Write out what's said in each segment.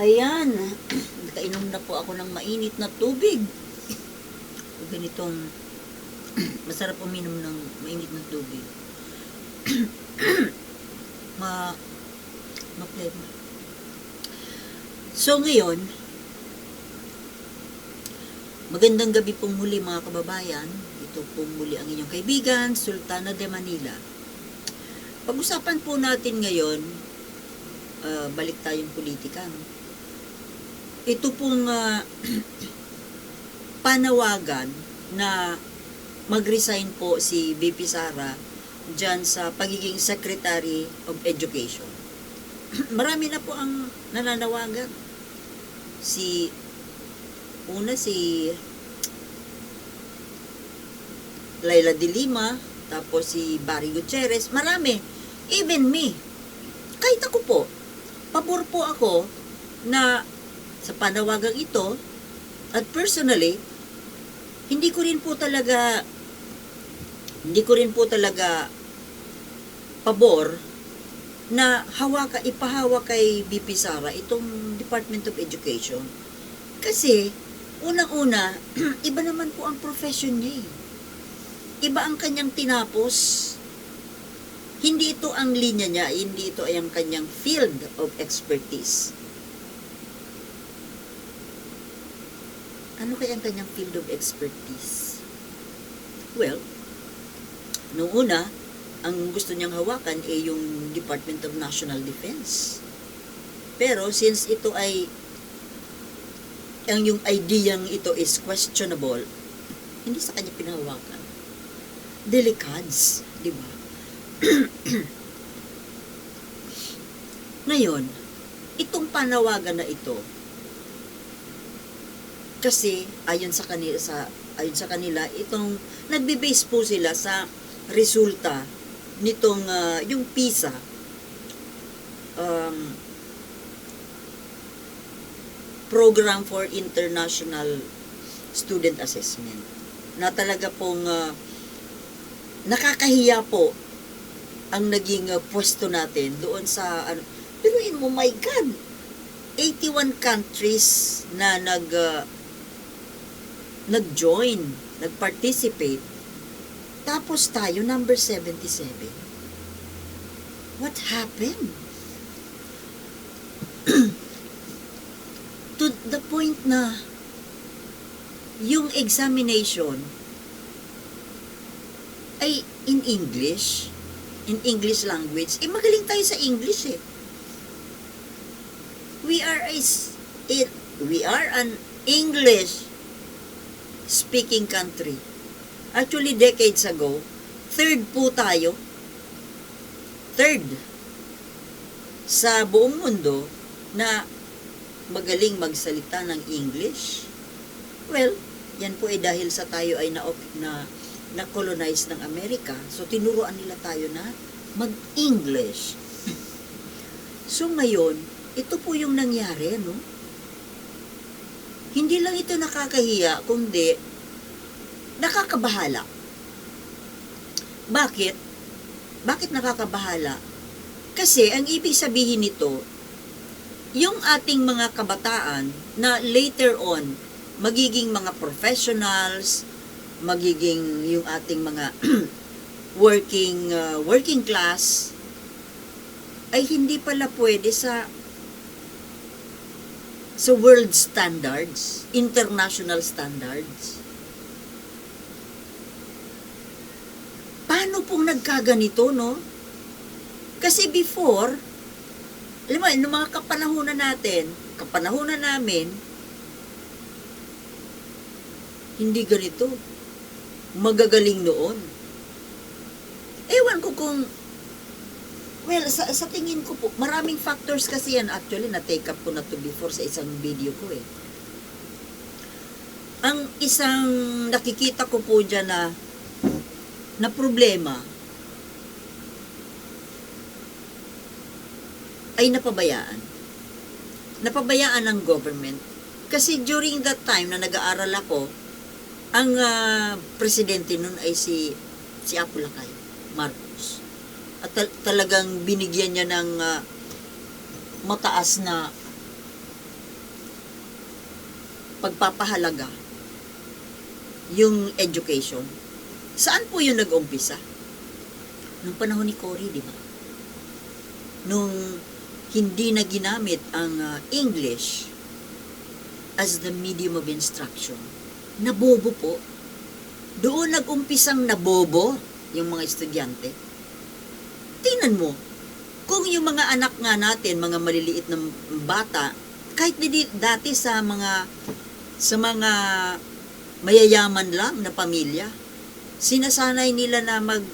Ayan, nakainom na po ako ng mainit na tubig. Ganitong, masarap uminom ng mainit na tubig. ma, ma flavor. So ngayon, magandang gabi pong muli mga kababayan. Ito pong muli ang inyong kaibigan, Sultana de Manila. Pag-usapan po natin ngayon, ah, balik tayong politika. No? Ito pong ah, panawagan na mag-resign po si VP Sara dyan sa pagiging Secretary of Education. Marami na po ang nananawagan. Si una si Laila de Lima, tapos si Barry Gutierrez, marami. Even me. Kahit ako po, pabor po ako na sa panawagang ito, at personally, hindi ko rin po talaga hindi ko rin po talaga pabor na hawaka, ipahawa kay BP Sara itong Department of Education. Kasi, unang-una, iba naman po ang profession niya eh. Iba ang kanyang tinapos. Hindi ito ang linya niya, hindi ito ay ang kanyang field of expertise. Ano kaya ang kanyang field of expertise? Well, Noong una, ang gusto niyang hawakan ay yung Department of National Defense. Pero since ito ay ang yung ideyang ito is questionable, hindi sa kanya pinahawakan. Delicads, di ba? Ngayon, itong panawagan na ito, kasi ayon sa kanila sa ayon sa kanila itong nagbe-base po sila sa resulta nitong ah, yung PISA. Um, Program for International Student Assessment. Na talaga pong ah, nakakahiya po ang naging ah, pwesto natin doon sa ano pero in mo my god! 81 countries na nag ah, nag-join, nag-participate tapos tayo, number 77. What happened? to the point na yung examination ay in English, in English language. Eh, magaling tayo sa English eh. We are a, we are an English speaking country. Actually, decades ago, third po tayo. Third. Sa buong mundo na magaling magsalita ng English. Well, yan po ay dahil sa tayo ay na, na, na-colonize ng Amerika. So, tinuruan nila tayo na mag-English. So, ngayon, ito po yung nangyari, no? Hindi lang ito nakakahiya, kundi nakakabahala. Bakit? Bakit nakakabahala? Kasi ang ibig sabihin nito, yung ating mga kabataan na later on magiging mga professionals, magiging yung ating mga working uh, working class ay hindi pala pwede sa sa world standards, international standards. Paano pong nagkaganito, no? Kasi before, alam mo, nung mga kapanahunan natin, kapanahunan namin, hindi ganito. Magagaling noon. Ewan ko kung Well, sa, sa tingin ko po, maraming factors kasi yan. Actually, na-take up ko na to before sa isang video ko eh. Ang isang nakikita ko po dyan na, na problema ay napabayaan. Napabayaan ng government. Kasi during that time na nag-aaral ako, ang ah, presidente nun ay si si Apo Lakay, Marcos at tal- talagang binigyan niya ng ah, mataas na pagpapahalaga yung education. Saan po yung nag-umpisa? Nung panahon ni Cory, di ba? Nung hindi na ginamit ang ah, English as the medium of instruction. Nabobo po. Doon nag-umpisang nabobo yung mga estudyante. Tingnan mo, kung yung mga anak nga natin, mga maliliit na bata, kahit dati sa mga sa mga mayayaman lang na pamilya, sinasanay nila na mag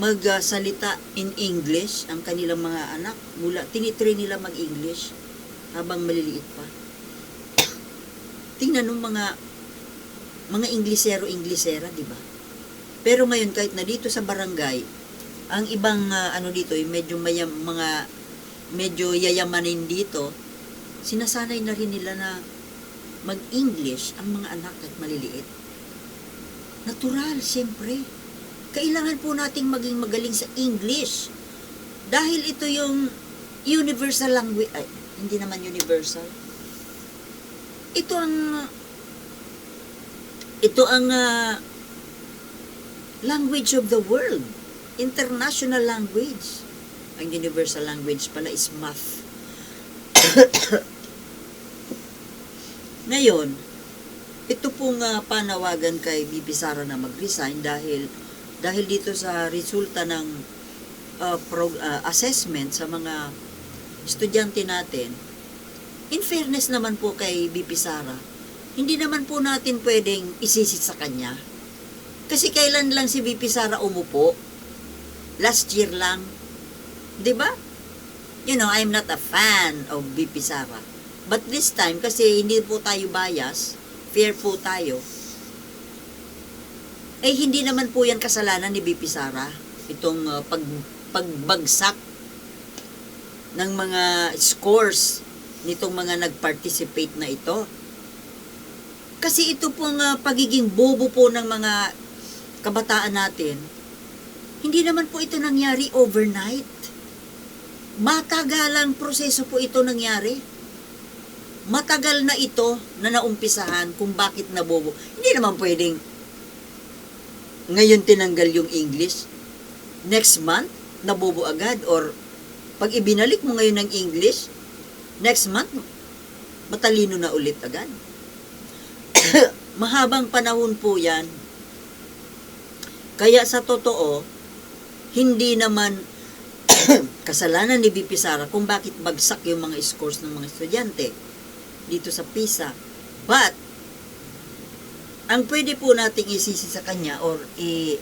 magsalita in English ang kanilang mga anak mula tinitrain nila mag-English habang maliliit pa. Tingnan nung mga mga Inglesero Inglesera, di ba? Pero ngayon kahit na dito sa barangay, ang ibang ah, ano dito, yung medyo mayam, mga medyo yayamanin dito, sinasanay na rin nila na mag-English ang mga anak at maliliit. Natural, siyempre. Kailangan po nating maging magaling sa English. Dahil ito yung universal language, ay, hindi naman universal. Ito ang, ito ang ah, language of the world. International language. Ang universal language pala is math. Ngayon, ito pong ah, panawagan kay BP Sara na mag-resign dahil dahil dito sa resulta ng ah, prog- ah, assessment sa mga estudyante natin. In fairness naman po kay BP Sara, hindi naman po natin pwedeng isisit sa kanya. Kasi kailan lang si BP Sara umupo? Last year lang. 'Di ba? You know, I'm not a fan of BP Sara. But this time, kasi hindi po tayo bias, fair po tayo, eh hindi naman po yan kasalanan ni BP Sara. Itong uh, pag, pagbagsak ng mga scores nitong mga nag-participate na ito. Kasi ito pong uh, pagiging bobo po ng mga kabataan natin, hindi naman po ito nangyari overnight. Matagalang proseso po ito nangyari. Matagal na ito na naumpisahan kung bakit nabobo. Hindi naman pwedeng ngayon tinanggal yung English. Next month, nabobo agad. Or pag ibinalik mo ngayon ng English, next month, matalino na ulit agad. Mahabang panahon po yan. Kaya sa totoo, hindi naman kasalanan ni BP Sara kung bakit bagsak yung mga scores ng mga estudyante dito sa PISA. But, ang pwede po nating isisi sa kanya or i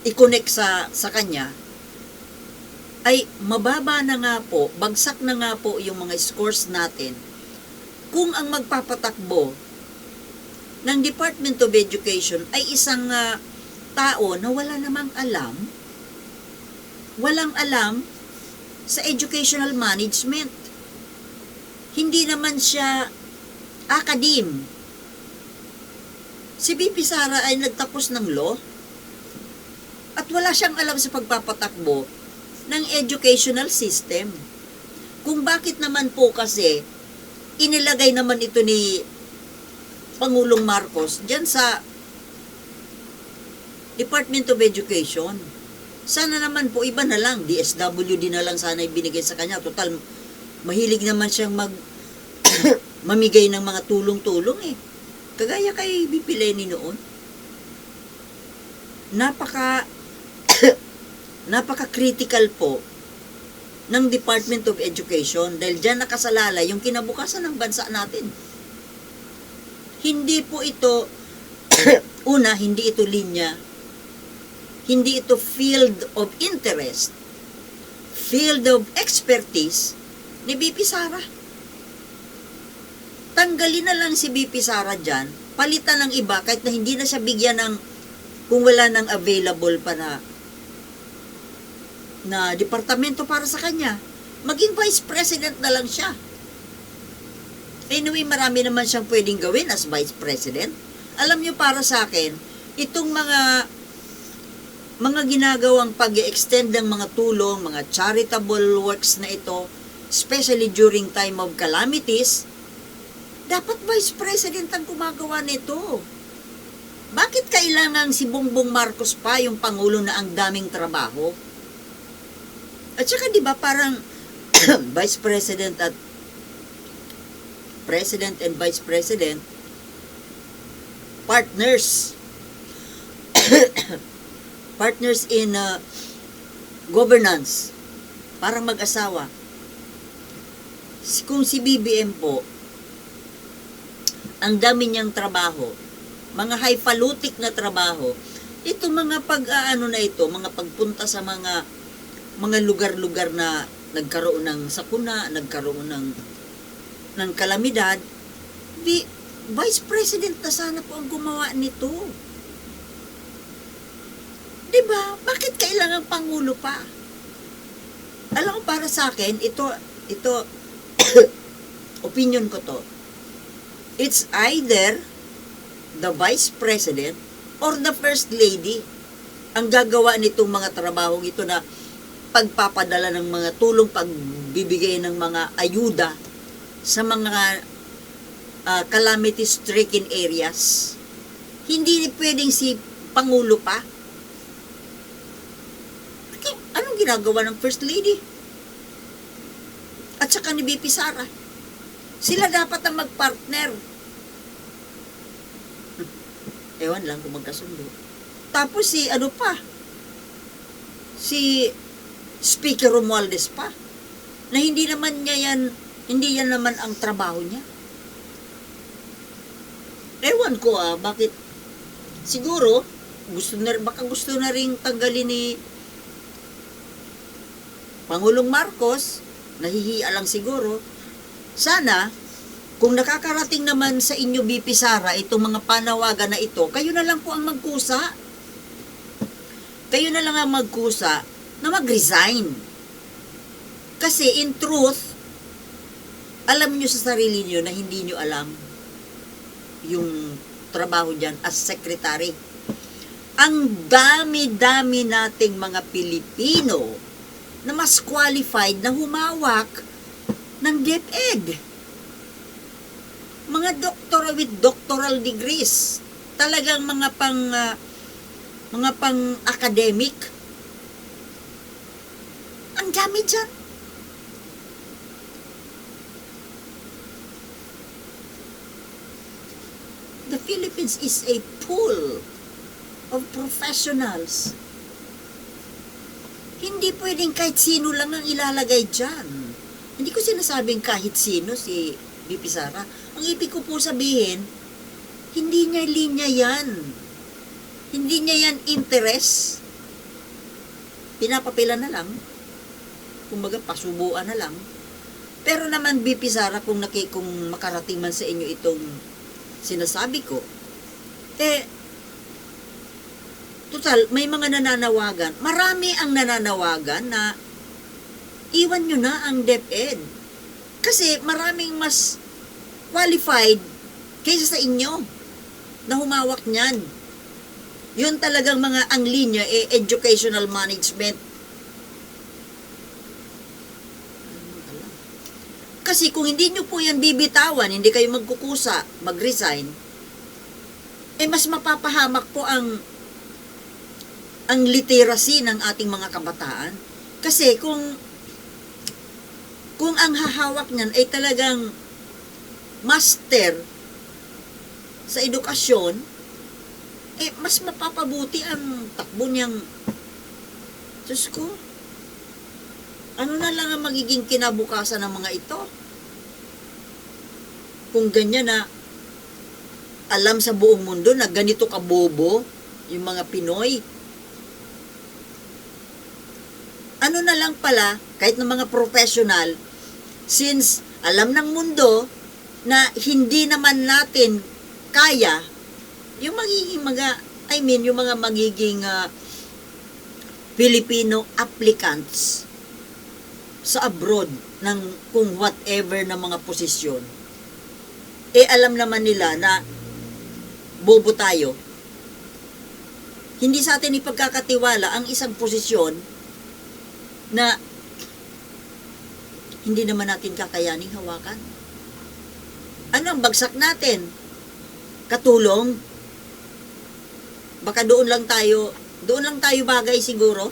i-connect sa sa kanya ay mababa na nga po, bagsak na nga po yung mga scores natin kung ang magpapatakbo ng Department of Education ay isang ah, tao na wala namang alam, walang alam sa educational management. Hindi naman siya akadim. Si BP Sara ay nagtapos ng law at wala siyang alam sa pagpapatakbo ng educational system. Kung bakit naman po kasi inilagay naman ito ni Pangulong Marcos dyan sa Department of Education. Sana naman po iba na lang, DSWD na lang sana ibinigay sa kanya. Total, mahilig naman siyang mag mamigay ng mga tulong-tulong eh. Kagaya kay BP Lenny noon. Napaka napaka-critical po ng Department of Education dahil dyan nakasalala yung kinabukasan ng bansa natin. Hindi po ito, una, hindi ito linya, hindi ito field of interest, field of expertise ni BP Sara. Tanggalin na lang si BP Sara dyan, palitan ng iba kahit na hindi na siya bigyan ng kung wala nang available pa na na departamento para sa kanya. Maging vice president na lang siya. Anyway, marami naman siyang pwedeng gawin as vice president. Alam niyo para sa akin, itong mga mga ginagawang pag extend ng mga tulong, mga charitable works na ito, especially during time of calamities, Dapat vice president ang gumagawa nito. Bakit kailangan si Bongbong Marcos pa yung pangulo na ang daming trabaho? At saka 'di ba parang vice president at president and vice president partners partners in uh, governance parang mag-asawa. Kung si BBM po ang dami niyang trabaho mga highfalutin na trabaho ito mga pag-aano na ito mga pagpunta sa mga mga lugar-lugar na nagkaroon ng sakuna nagkaroon ng ng kalamidad vi, vice president na sana po ang gumawa nito 'Di ba? Bakit kailangan pangulo pa? Alam ko para sa akin, ito ito opinion ko to. It's either the vice president or the first lady ang gagawa nitong mga trabaho ito na pagpapadala ng mga tulong, pagbibigay ng mga ayuda sa mga ah, calamity-stricken areas. Hindi pwedeng si Pangulo pa. Bakit? Anong ginagawa ng First Lady? At saka ni BP Sara. Sila dapat ang magpartner. Ewan lang kung magkasundo. Tapos si ano pa? Si Speaker Romualdez pa. Na hindi naman niya yan, hindi yan naman ang trabaho niya. Ewan ko ah, bakit siguro gusto na baka gusto na ring tanggalin ni Pangulong Marcos, nahihiya lang siguro. Sana, kung nakakarating naman sa inyo, BP Sara, itong mga panawagan na ito, kayo na lang po ang magkusa. Kayo na lang ang magkusa na mag-resign. Kasi in truth, alam nyo sa sarili nyo na hindi nyo alam yung trabaho dyan as secretary. Ang dami-dami nating mga Pilipino na mas qualified na humawak ng DepEd. Mga doctor with doctoral degrees. Talagang mga pang ah, mga pang academic. Ang dami dyan. The Philippines is a pool of professionals hindi pwedeng kahit sino lang ang ilalagay dyan. Hindi ko sinasabing kahit sino si BP Sara. Ang ibig ko po sabihin, hindi niya linya yan. Hindi niya yan interest. Pinapapila na lang. Kumbaga, pasubuan na lang. Pero naman, BP Sara, kung, naki, kung makarating man sa inyo itong sinasabi ko, eh, Total, may mga nananawagan. Marami ang nananawagan na iwan nyo na ang DepEd. Kasi maraming mas qualified kaysa sa inyo na humawak niyan. Yun talagang mga ang linya, eh, educational management. Kasi kung hindi nyo po yan bibitawan, hindi kayo magkukusa, mag-resign, eh mas mapapahamak po ang ang literacy ng ating mga kabataan. Kasi kung kung ang hahawak niyan ay talagang master sa edukasyon, eh, mas mapapabuti ang takbo niyang Diyos ko, ano na lang ang magiging kinabukasan ng mga ito? Kung ganyan na alam sa buong mundo na ganito kabobo yung mga Pinoy, ano na lang pala, kahit ng mga professional, since alam ng mundo na hindi naman natin kaya, yung magiging mga, I mean, yung mga magiging ah, Filipino applicants sa abroad ng kung whatever na mga posisyon, eh alam naman nila na bobo tayo. Hindi sa atin ipagkakatiwala ang isang posisyon na hindi naman natin kakayaning hawakan. Ano ang bagsak natin? Katulong? Baka doon lang tayo, doon lang tayo bagay siguro.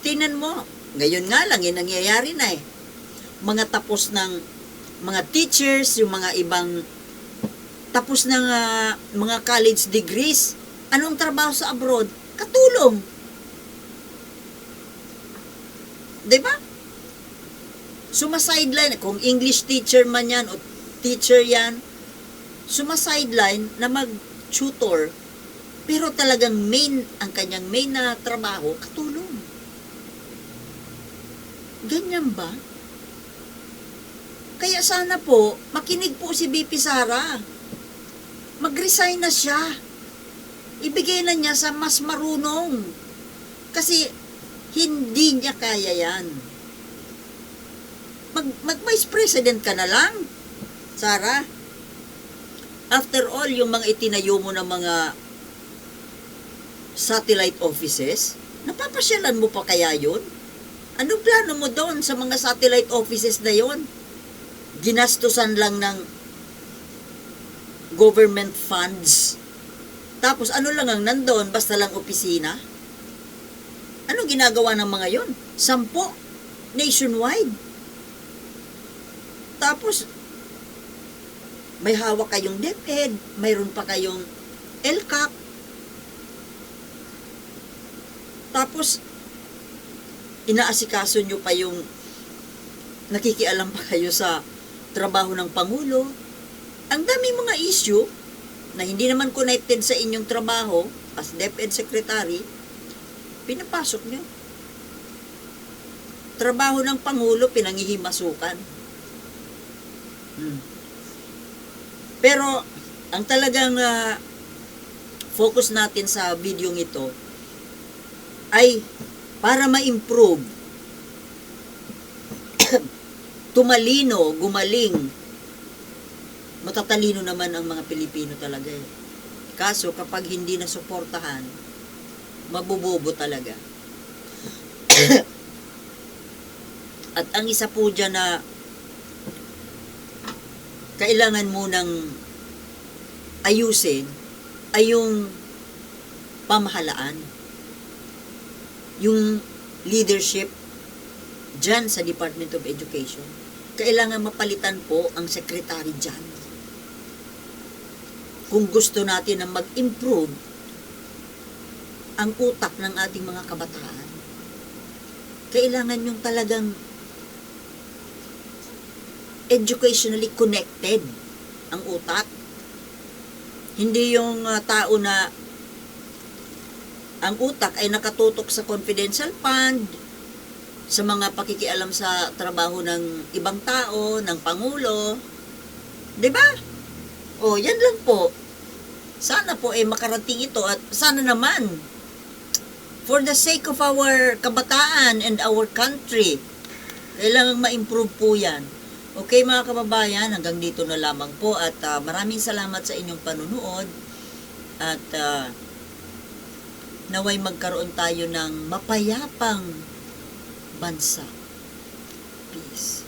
Tinan mo, ngayon nga lang, yung nangyayari na eh. Mga tapos ng mga teachers, yung mga ibang tapos ng ah, mga college degrees. Anong trabaho sa abroad? Katulong. 'Di ba? Sumasideline, kung English teacher man yan o teacher yan, sumasideline na mag-tutor, pero talagang main, ang kanyang main na trabaho, katulong. Ganyan ba? Kaya sana po, makinig po si BP Sara. Mag-resign na siya. Ibigay na niya sa mas marunong. Kasi hindi niya kaya yan. Mag, mag-vice president ka na lang, Sara. After all, yung mga itinayo mo ng mga satellite offices, napapasyalan mo pa kaya yun? Anong plano mo doon sa mga satellite offices na yon? Ginastusan lang ng government funds. Tapos ano lang ang nandoon, basta lang opisina? Ano ginagawa ng mga yon? Sampo. Nationwide. Tapos, may hawak kayong DepEd, mayroon pa kayong LCAP. Tapos, inaasikaso nyo pa yung nakikialam pa kayo sa trabaho ng Pangulo. Ang dami mga issue na hindi naman connected sa inyong trabaho as DepEd Secretary, pinapasok nyo. Trabaho ng Pangulo, pinangihimasukan. Hmm. Pero, ang talagang ah, focus natin sa video ito ay para ma-improve tumalino, gumaling matatalino naman ang mga Pilipino talaga eh. Kaso kapag hindi na suportahan mabubobo talaga at ang isa po dyan na kailangan mo ng ayusin ay yung pamahalaan yung leadership dyan sa Department of Education. Kailangan mapalitan po ang secretary dyan. Kung gusto natin na mag-improve ang utak ng ating mga kabataan, kailangan yung talagang educationally connected ang utak. Hindi yung uh, tao na ang utak ay nakatutok sa confidential fund, sa mga pakikialam sa trabaho ng ibang tao, ng pangulo. ba? O, yan lang po. Sana po eh makarating ito at sana naman for the sake of our kabataan and our country, kailangan ma-improve po yan. Okay mga kababayan, hanggang dito na lamang po at ah, maraming salamat sa inyong panunood at ah, naway magkaroon tayo ng mapayapang bansa. Peace.